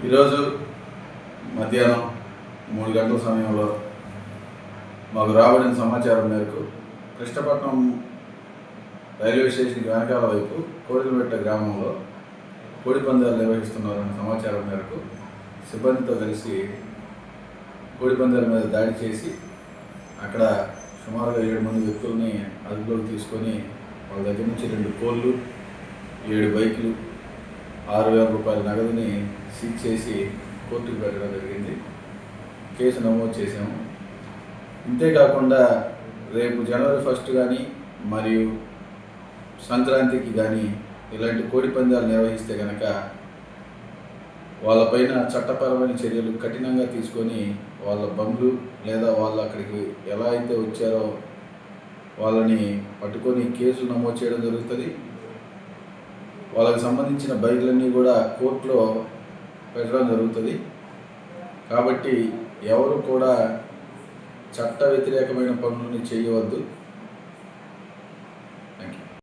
ఈరోజు మధ్యాహ్నం మూడు గంటల సమయంలో మాకు రాబడిన సమాచారం మేరకు కృష్ణపట్నం రైల్వే స్టేషన్ వెనకాల వైపు కోడిలమెట్ట గ్రామంలో కోడి పందాలు నిర్వహిస్తున్నారన్న సమాచారం మేరకు సిబ్బందితో కలిసి కోడి పందాల మీద దాడి చేసి అక్కడ సుమారుగా ఏడు మంది వ్యక్తుల్ని అదుపులోకి తీసుకొని వాళ్ళ దగ్గర నుంచి రెండు కోళ్ళు ఏడు బైకులు ఆరు వేల రూపాయల నగదుని సీజ్ చేసి కోర్టుకు పెట్టడం జరిగింది. కేసు నమోదు చేశాము. ఇంతేకాకుండా రేపు జనవరి ఫస్ట్ కానీ మరియు సంక్రాంతికి కానీ ఇలాంటి కోడి పందాలు నిర్వహిస్తే కనుక వాళ్ళపైన చట్టపరమైన చర్యలు కఠినంగా తీసుకొని వాళ్ళ బంధువులు లేదా వాళ్ళు అక్కడికి ఎలా అయితే వచ్చారో వాళ్ళని పట్టుకొని కేసులు నమోదు చేయడం జరుగుతుంది. వాళ్ళకి సంబంధించిన బైకులన్నీ కూడా కోర్టులో పెట్టడం జరుగుతుంది. కాబట్టి ఎవరు కూడా చట్ట వ్యతిరేకమైన పనులని చేయవద్దు. Thank you